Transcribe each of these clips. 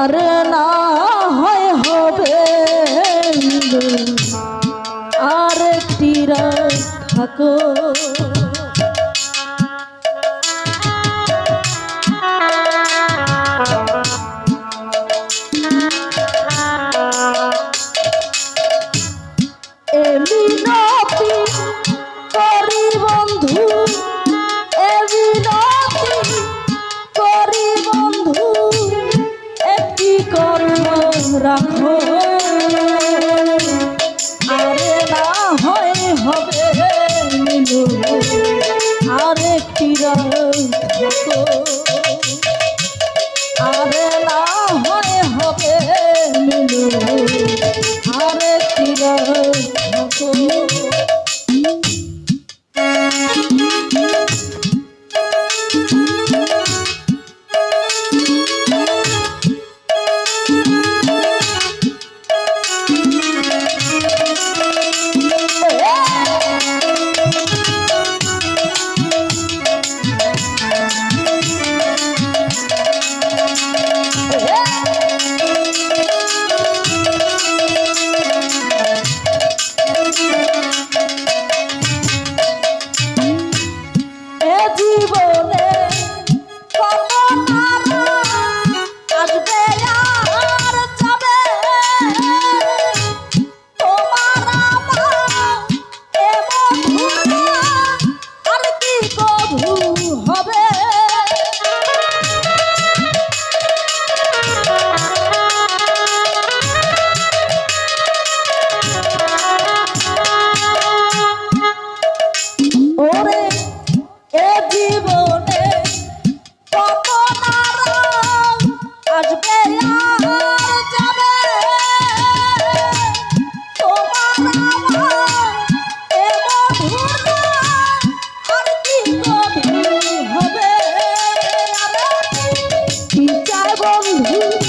আর না হয় হবে আর একটি রাত থাকো। বন্ধু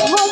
What